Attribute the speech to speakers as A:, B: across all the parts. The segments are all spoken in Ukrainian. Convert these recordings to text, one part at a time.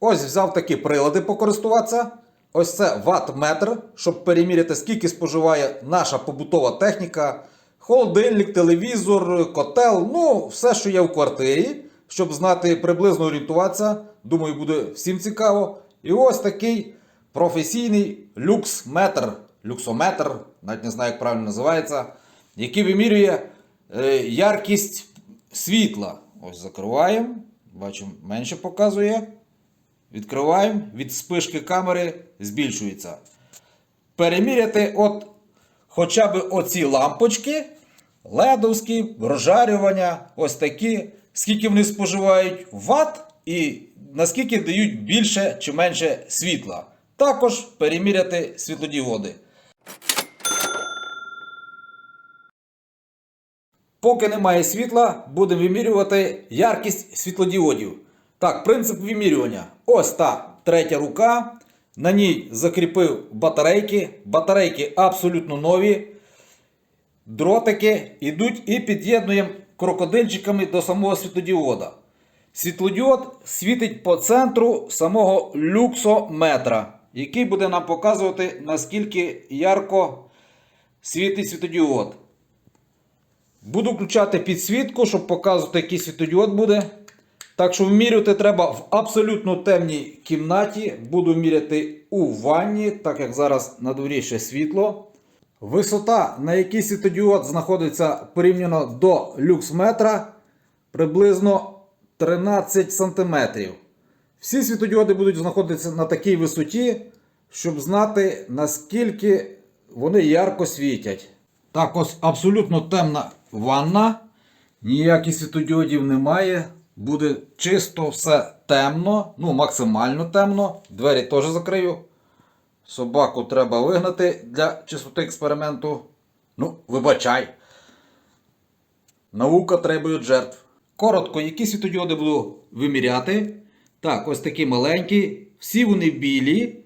A: Ось взяв такі прилади покористуватися. Ось це ватт-метр, щоб переміряти, скільки споживає наша побутова техніка, холодильник, телевізор, котел, ну, все, що є в квартирі, щоб знати приблизно орієнтуватися. Думаю, буде всім цікаво. І ось такий професійний люксметр, люксометр, навіть не знаю, як правильно називається, який вимірює е, яркість світла. Ось закриваємо. Бачимо, менше показує. Відкриваємо, від спишки камери збільшується. Переміряти от хоча б оці лампочки, ледовські, розжарювання, ось такі, скільки вони споживають ватт і наскільки дають більше чи менше світла. Також переміряти світлодіоди. Поки немає світла, будемо вимірювати яркість світлодіодів. Так, принцип вимірювання. Ось та третя рука. На ній закріпив батарейки. Батарейки абсолютно нові. Дротики йдуть і під'єднуємо крокодильчиками до самого світлодіода. Світлодіод світить по центру самого люксометра, який буде нам показувати, наскільки ярко світить світлодіод. Буду включати підсвітку, щоб показувати, який світодіод буде. Так що вмірювати треба в абсолютно темній кімнаті. Буду міряти у ванні, так як зараз на дворі ще світло. Висота, на якій світодіод знаходиться порівняно до люксметра, приблизно 13 см. Всі світодіоди будуть знаходитися на такій висоті, щоб знати, наскільки вони ярко світять. Так, ось абсолютно темна ванна. Ніяких світодіодів немає. Буде чисто все темно, ну максимально темно. Двері теж закрию. Собаку треба вигнати для чистоти експерименту. Ну, вибачай. Наука требує жертв. Коротко, які світодіоди буду виміряти. Так, ось такі маленькі. Всі вони білі.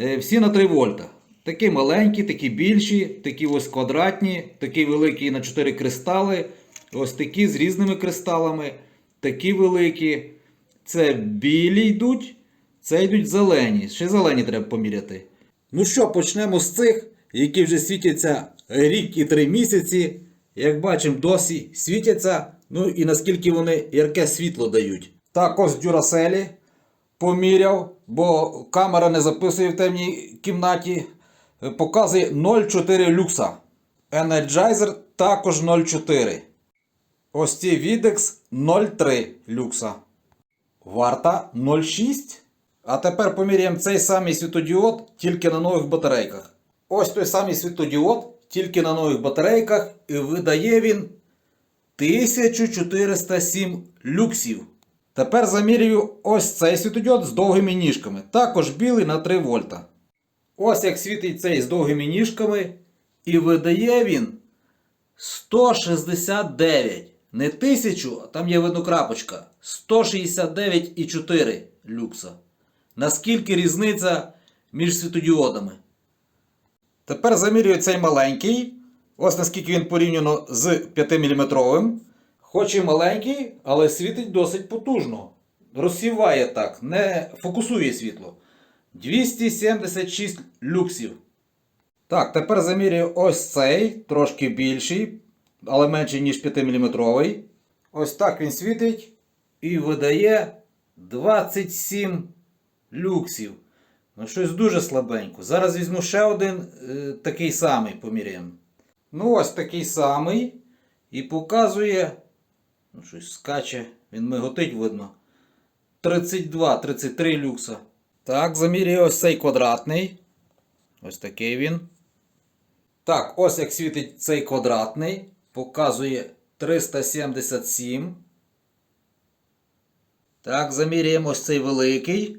A: е, Всі на 3 вольта. Такі маленькі, такі більші, такі ось квадратні, такі великі на 4 кристали. Ось такі з різними кристалами. Такі великі. Це білі йдуть, це йдуть зелені. Ще зелені треба поміряти. Ну що, почнемо з цих, які вже світяться рік і три місяці. Як бачимо, досі світяться. Ну і наскільки вони ярке світло дають. Так, ось дюраселі поміряв, бо камера не записує в темній кімнаті. Показує 0,4 люкса. Energizer також 0,4. Ось ці Videx 0,3 люкса. Варта 0,6. А тепер поміряємо цей самий світодіод тільки на нових батарейках. Ось той самий світодіод, тільки на нових батарейках, і видає він 1407 люксів. Тепер замірюю ось цей світодіод з довгими ніжками. Також білий на 3 вольта. Ось як світить цей з довгими ніжками. І видає він 169. Не 1000, а там є видно крапочка. 169,4 люкса. Наскільки різниця між світодіодами? Тепер замірюю цей маленький. Ось наскільки він порівняно з 5-мм. Хоч і маленький, але світить досить потужно. Розсіває так, не фокусує світло. 276 люксів. Так, тепер замірюю ось цей, трошки більший, але менший, ніж 5-мм. Ось так він світить і видає 27 люксів. Ну, щось дуже слабенько. Зараз візьму ще один е, такий самий поміряємо. Ну, ось такий самий. І показує. Ну, щось скаче, він миготить, видно. 32-33 люкса. Так, замірюю ось цей квадратний. Ось такий він. Так, ось як світить цей квадратний. Показує 377. Так, заміряємо ось цей великий.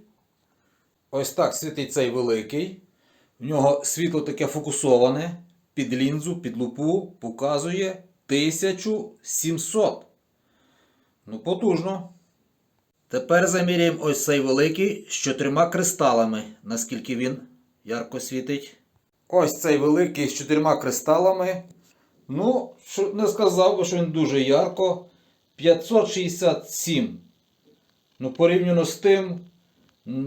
A: Ось так світить цей великий. В нього світло таке фокусоване. Під лінзу, під лупу показує 1700. Ну, потужно. Тепер заміряємо ось цей великий з чотирма кристалами, наскільки він ярко світить. Ось цей великий з чотирма кристалами. Ну, що- не сказав би, що він дуже ярко. 567. Ну, порівняно з тим,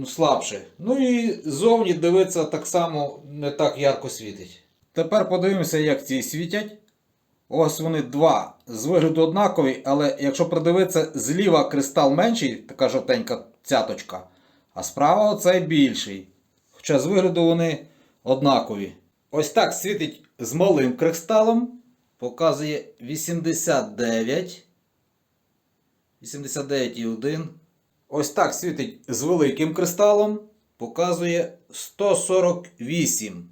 A: слабше. Ну і зовні дивиться так само не так ярко світить. Тепер подивимося, як ці світять. Ось вони два. З вигляду однакові, але якщо придивитися, зліва кристал менший, така жовтенька цяточка, а справа оцей більший. Хоча з вигляду вони однакові. Ось так світить з малим кристалом. Показує 89. 89,1. Ось так світить з великим кристалом. Показує 148.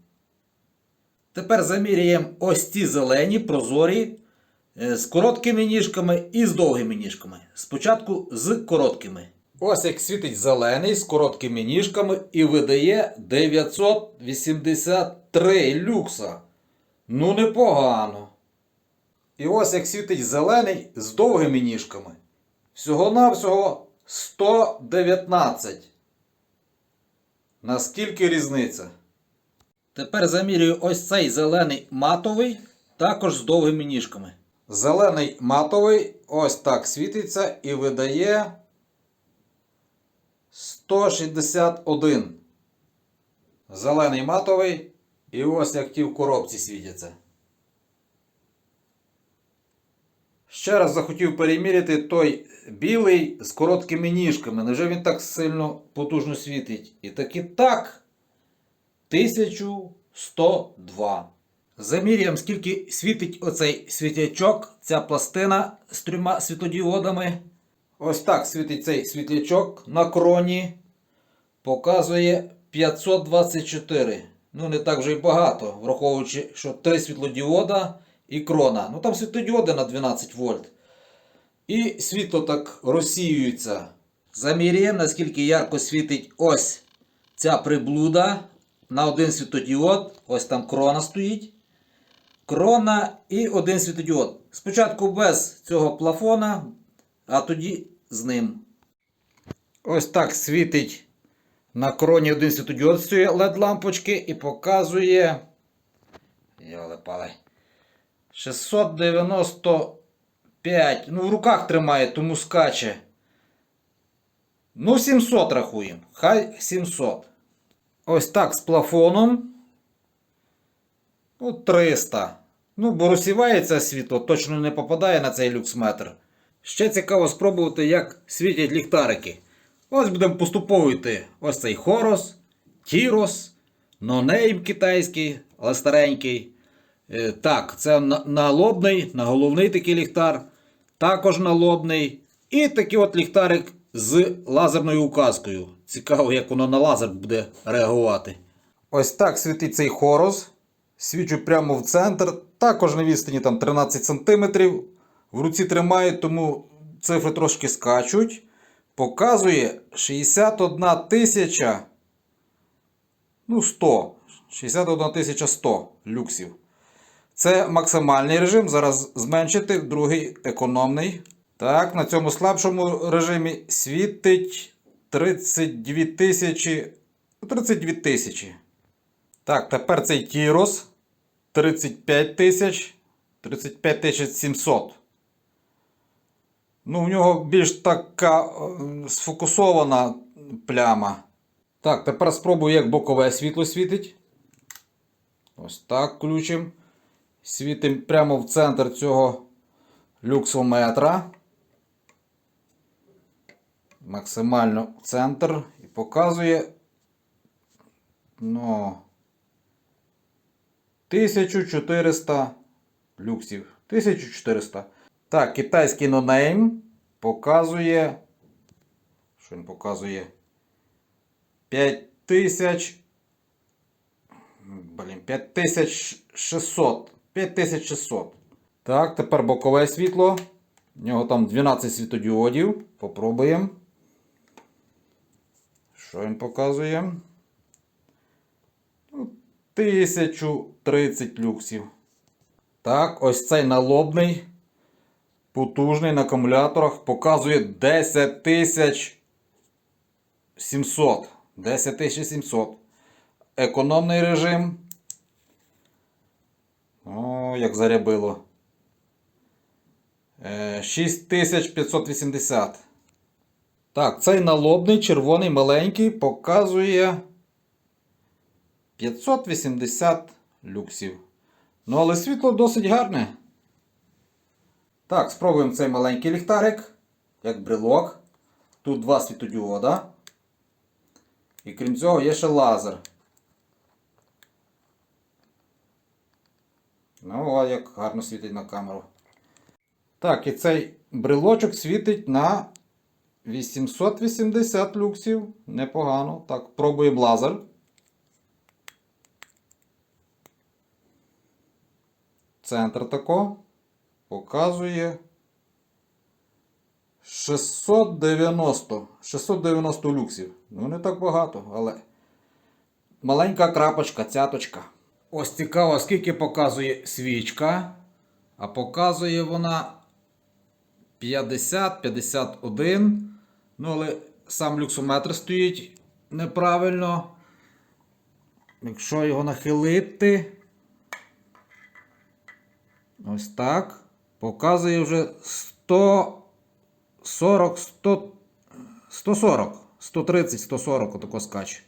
A: Тепер заміряємо ось ці зелені прозорі е, з короткими ніжками і з довгими ніжками. Спочатку з короткими. Ось як світить зелений з короткими ніжками і видає 983 люкса. Ну непогано. І ось як світить зелений з довгими ніжками. Всього-навсього 119. Наскільки різниця? Тепер замірюю ось цей зелений матовий, також з довгими ніжками. Зелений матовий ось так світиться і видає 161. Зелений матовий. І ось як ті в коробці світяться. Ще раз захотів переміряти той білий з короткими ніжками. Невже він так сильно потужно світить? І таки так. 1102. Заміряємо, скільки світить оцей світлячок, ця пластина з трьома світлодіодами. Ось так світить цей світлячок на кроні. Показує 524. Ну, не так вже й багато, враховуючи, що 3 світлодіода і крона. Ну там світлодіоди на 12 вольт. І світло так розсіюється. Заміряємо, наскільки ярко світить ось ця приблуда на один світодіод. Ось там крона стоїть. Крона і один світодіод. Спочатку без цього плафона, а тоді з ним. Ось так світить на кроні один світодіод з цієї LED-лампочки і показує. Йоле пале. 695. Ну, в руках тримає, тому скаче. Ну, 700 рахуємо. Хай 700. Ось так з плафоном. Ну, 300. Ну, бо розсівається світло, точно не попадає на цей люксметр. Ще цікаво спробувати, як світять ліхтарики. Ось будемо поступово йти. Ось цей Хорос, Тірос, нонейм китайський, але старенький. Е, Так, це на- налобний, наголовний такий ліхтар. Також налобний. І такий от ліхтарик з лазерною указкою. Цікаво, як воно на лазер буде реагувати. Ось так світить цей хорос. Свічу прямо в центр. Також на відстані там 13 см. В руці тримаю, тому цифри трошки скачуть. Показує 61 тисяча. Ну, 100. 61 тисяча 100 люксів. Це максимальний режим. Зараз зменшити, другий економний. Так, на цьому слабшому режимі світить 32 тисячі. ну, 32 тисячі. Так, тепер цей Тірос 35 тисяч. 35 тисяч 700. Ну, в нього більш така е, сфокусована пляма. Так, тепер спробую, як бокове світло світить. Ось так включимо. Світимо прямо в центр цього люксометра. Максимально в центр. І показує. Ну. 1400 люксів. 1400. Так, китайський нонейм показує. Що він показує? 5000. Блін, 5600. 5600. Так, тепер бокове світло. У нього там 12 світодіодів. Попробуємо. Що він показує? Ну, 1030 люксів. Так, ось цей налобний. Потужний на акумуляторах показує 10700. 10700. Економний режим. О, як зарябило. Е, 6580. Так, цей налобний червоний маленький показує 580 люксів. Ну, але світло досить гарне. Так, спробуємо цей маленький ліхтарик, як брелок. Тут два світодіода. І крім цього є ще лазер. Ну, о, як гарно світить на камеру. Так, і цей брелочок світить на 880 люксів. Непогано. Так, пробуємо лазер. Центр тако показує 690. 690 люксів. Ну, не так багато, але маленька крапочка, цяточка. Ось цікаво, скільки показує свічка. А показує вона 50-51. Ну, але сам люксометр стоїть неправильно. Якщо його нахилити. Ось так. Показує вже 140, 100, 140, 130, 140 отако скаче.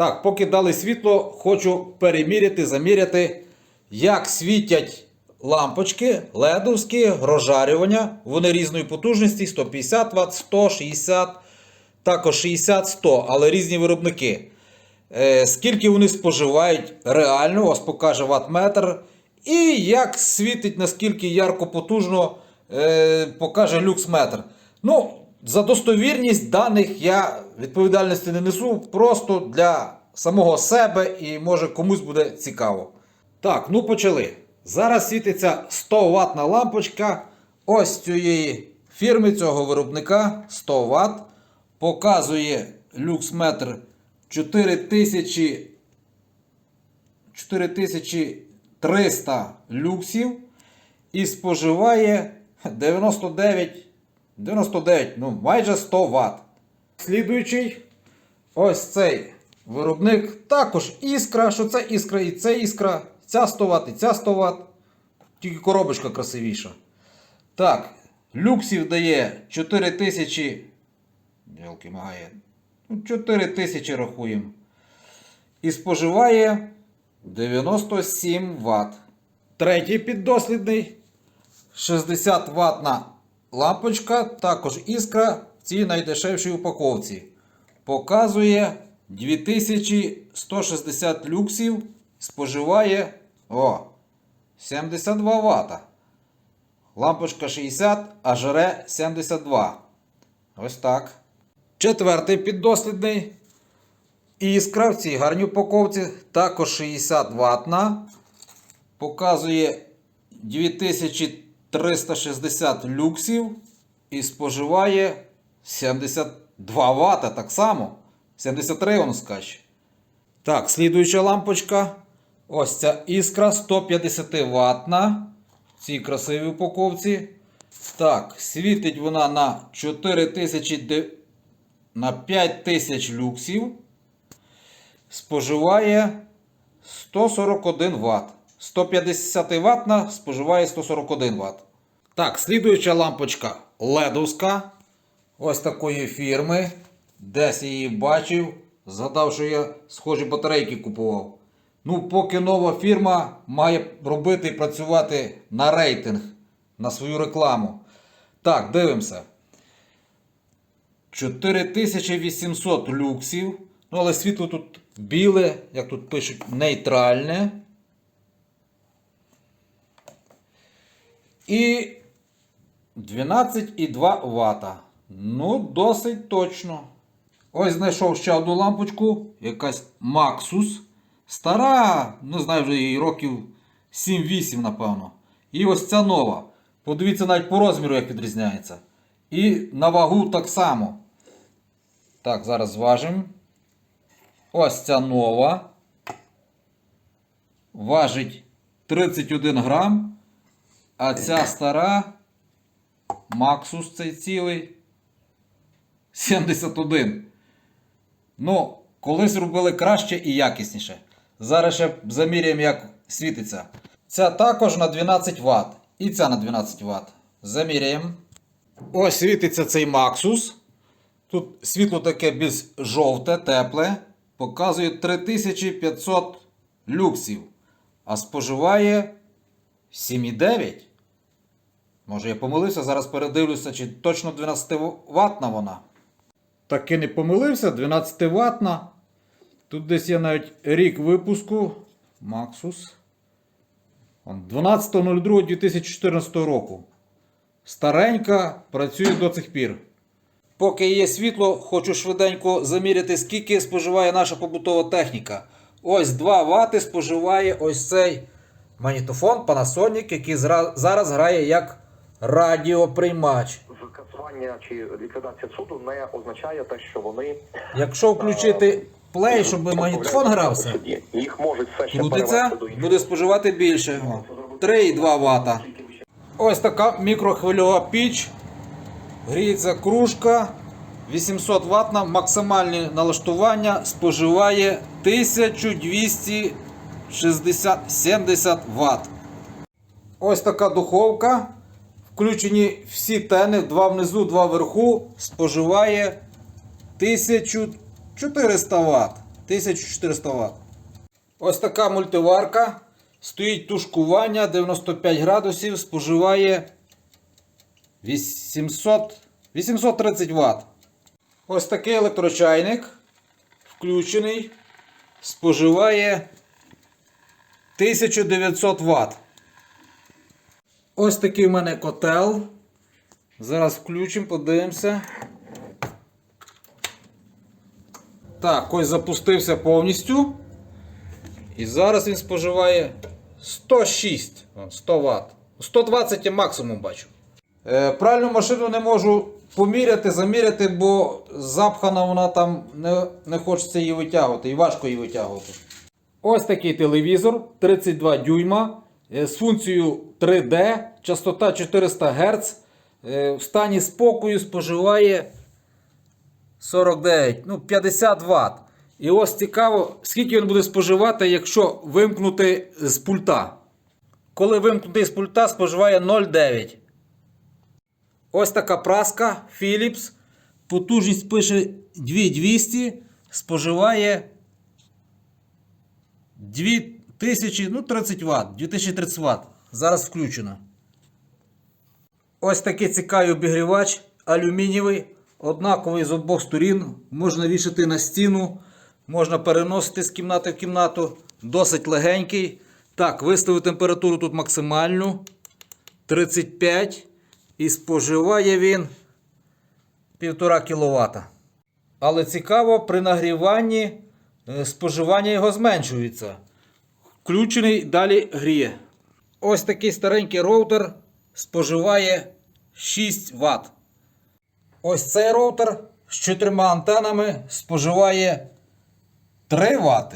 A: Так, поки дали світло, хочу переміряти, заміряти, як світять лампочки ледовські, розжарювання. Вони різної потужності: 150 Вт, 160, також 60-100, але різні виробники. Е, скільки вони споживають реально, ось покаже ватметр. І як світить, наскільки ярко потужно е, покаже люксметр. Ну, за достовірність даних я відповідальності не несу, просто для самого себе і може комусь буде цікаво. Так, ну почали. Зараз світиться 100 ватна лампочка ось цієї фірми, цього виробника 100 Вт. Показує люксметр 4000 4300 люксів і споживає 99, 99, ну майже 100 Вт. Слідуючий ось цей виробник також іскра, що це іскра і це іскра, ця 100 Вт і ця 100 Вт. Тільки коробочка красивіша. Так, люксів дає 4000. Ділки магає. Ну, 4000 рахуємо. І споживає 97 Вт. Третій піддослідний 60 ватна лампочка, також іскра цій найдешевшій упаковці. Показує 2160 люксів. Споживає о, 72 Вт. Лампочка 60, а жаре 72. Ось так. Четвертий піддослідний. Іскра в цій гарній упаковці також 60 ватна. Показує 2360 люксів і споживає 72 Вт так само. 73 воно скаче. Так, слідуюча лампочка. Ось ця іскра 150 ватна. В цій красивій упаковці. Так, світить вона на 4000 на 5000 люксів споживає 141 Вт. 150 ватна споживає 141 Вт. Так, слідуюча лампочка ледовська. Ось такої фірми. Десь її бачив. Згадав, що я схожі батарейки купував. Ну, поки нова фірма має робити і працювати на рейтинг, на свою рекламу. Так, дивимося. 4800 люксів. Ну, але світло тут біле, як тут пишуть, нейтральне. І 12,2 Вт. Ну, досить точно. Ось знайшов ще одну лампочку, якась Maxus. Стара, не знаю, вже їй років 7-8, напевно. І ось ця нова. Подивіться навіть по розміру, як відрізняється. І на вагу так само. Так, зараз зважимо. Ось ця нова. Важить 31 грам. А ця стара Максус цей цілий 71. Ну, колись робили краще і якісніше. Зараз ще заміряємо, як світиться. Ця також на 12 Вт. І ця на 12 Вт. Заміряємо. Ось світиться цей Максус. Тут світло таке більш жовте, тепле. Показує 3500 люксів. А споживає 7,9. Може я помилився, зараз передивлюся, чи точно 12 ватна вона. Таки не помилився, 12 ватна. Тут десь є навіть рік випуску. Maxus. Он 12.02.2014 року. Старенька, працює до цих пір. Поки є світло, хочу швиденько заміряти, скільки споживає наша побутова техніка. Ось 2 Вт споживає ось цей магнітофон Panasonic, який зараз грає як радіоприймач.
B: Скасування чи ліквідація суду не означає те, що вони
A: Якщо включити плей, щоб магнітофон грався,
B: Їх можуть все ще
A: крутиться, буде споживати більше. 3,2 Вт. Ось така мікрохвильова піч. Гріється кружка. 800 Вт, максимальне налаштування споживає 1260-70 Вт. Ось така духовка. Включені всі тени, два внизу, два вверху, споживає 1400 Вт. 1400 Вт. Ось така мультиварка. Стоїть тушкування 95 градусів, споживає 800, 830 Вт. Ось такий електрочайник. Включений. Споживає 1900 Вт. Ось такий в мене котел. Зараз включимо, подивимося. Так, ось запустився повністю. І зараз він споживає 106, 100 Вт. 120 я максимум бачу. Е, пральну машину не можу поміряти, заміряти, бо запхана вона там не, не хочеться її витягувати і важко її витягувати. Ось такий телевізор 32 дюйма з функцією 3D, частота 400 Гц. е, В стані спокою споживає 49, ну 50 Вт. І ось цікаво, скільки він буде споживати, якщо вимкнути з пульта. Коли вимкнутий з пульта, споживає 0,9. Ось така праска Philips. Потужність пише 2200, споживає 2000, ну 30 Вт, 2030 Вт. Зараз включено. Ось такий цікавий обігрівач алюмінієвий, однаковий з обох сторін. Можна вішати на стіну, можна переносити з кімнати в кімнату. Досить легенький. Так, виставив температуру тут максимальну 35 і споживає він 1,5 кВт. Але цікаво, при нагріванні е, споживання його зменшується. Включений далі гріє. Ось такий старенький роутер споживає 6 Вт. Ось цей роутер з чотирма антенами споживає 3 Вт.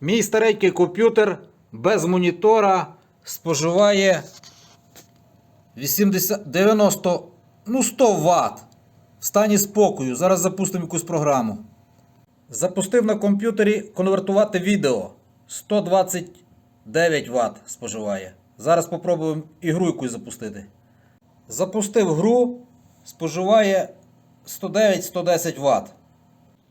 A: Мій старенький комп'ютер без монітора споживає 80, 90, ну 100 Вт. В стані спокою. Зараз запустимо якусь програму. Запустив на комп'ютері конвертувати відео. 129 Вт споживає. Зараз спробуємо ігру якусь запустити. Запустив гру, споживає 109-110 Вт.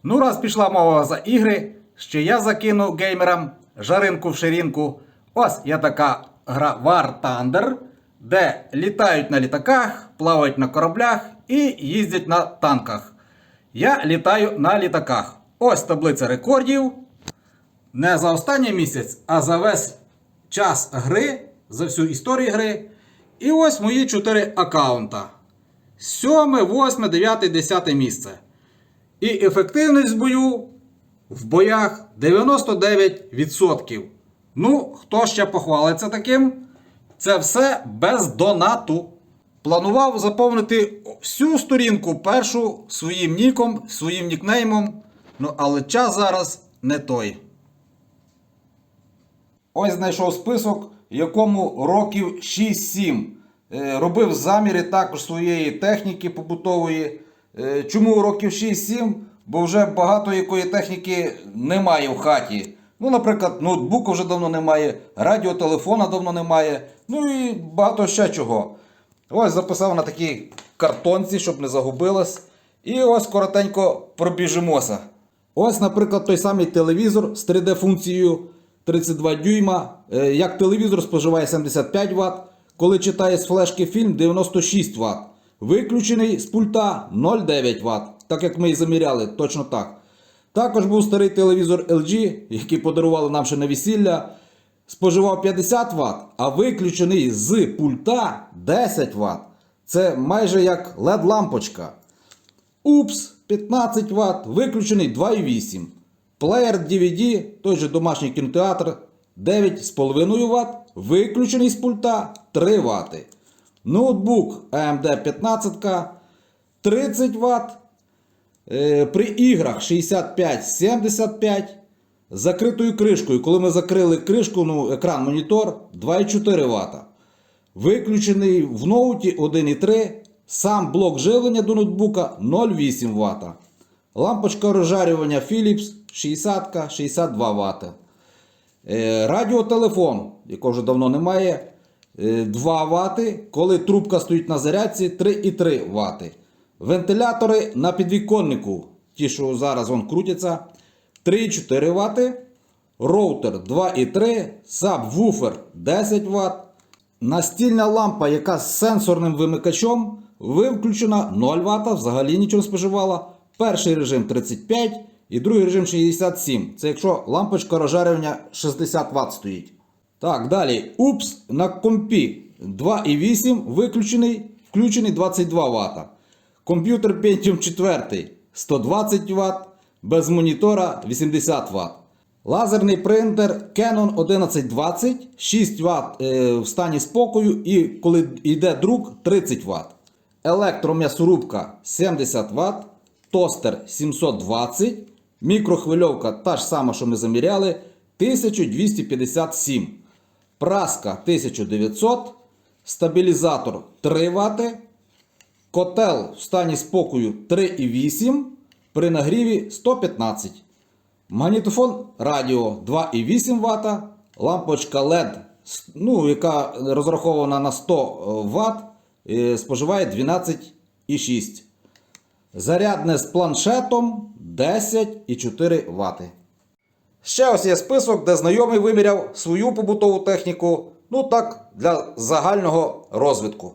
A: Ну, раз пішла мова за ігри, ще я закину геймерам жаринку в ширинку. Ось є така гра War Thunder, де літають на літаках, плавають на кораблях і їздять на танках. Я літаю на літаках. Ось таблиця рекордів. Не за останній місяць, а за весь час гри, за всю історію гри. І ось мої 4 аккаунта. 7, 8, 9, 10 місце. І ефективність бою в боях 99%. Ну, хто ще похвалиться таким? Це все без донату. Планував заповнити всю сторінку першу своїм ніком, своїм нікнеймом. Ну, але час зараз не той. Ось знайшов список, якому років 6-7. Е, Робив заміри також своєї техніки побутової. Е, Чому років 6-7? Бо вже багато якої техніки немає в хаті. Ну, наприклад, ноутбуку вже давно немає, радіотелефона давно немає, ну і багато ще чого. Ось записав на такій картонці, щоб не загубилось. І ось коротенько пробіжимося. Ось, наприклад, той самий телевізор з 3D-функцією 32 дюйма. Е, Як телевізор споживає 75 Вт, коли читає з флешки фільм 96 Вт. Виключений з пульта 0,9 Вт, так як ми і заміряли, точно так. Також був старий телевізор LG, який подарували нам ще на весілля. Споживав 50 Вт, а виключений з пульта 10 Вт. Це майже як LED-лампочка. Упс, 15 Вт, виключений 2,8. Плеєр DVD, той же домашній кінотеатр 9,5 Вт, виключений з пульта 3 Вт. Ноутбук AMD 15 30 Вт. При іграх 65-75. З закритою кришкою. Коли ми закрили кришку, ну, екран монітор 2,4 Вт. Виключений в ноуті 1,3. Сам блок живлення до ноутбука 0,8 Вт. Лампочка розжарювання Philips 60-62 Вт. Е, Радіотелефон, якого вже давно немає, е, 2 Вт. Коли трубка стоїть на зарядці 3,3 Вт. Вентилятори на підвіконнику, ті, що зараз вон крутяться, 3,4 Вт. Роутер 2,3, сабвуфер 10 Вт. Настільна лампа, яка з сенсорним вимикачом, виключена 0 Вт, взагалі нічого не споживала. Перший режим 35 і другий режим 67. Це якщо лампочка розжарювання 60 Вт стоїть. Так, далі. Упс на компі 2,8 виключений, включений 22 Вт. Комп'ютер Pentium 4 120 Вт, без монітора 80 Вт. Лазерний принтер Canon 1120, 6 Вт е, в стані спокою і коли йде друк 30 Вт. Електром'ясорубка 70 Вт, тостер 720, мікрохвильовка та ж сама, що ми заміряли, 1257. Праска 1900, стабілізатор 3 Вт, котел в стані спокою 3,8, при нагріві 115. Магнітофон радіо 2,8 Вт, лампочка LED, ну, яка розрахована на 100 Вт, е, споживає 12,6. Зарядне з планшетом 10,4 Вт. Ще ось є список, де знайомий виміряв свою побутову техніку, ну так, для загального розвитку.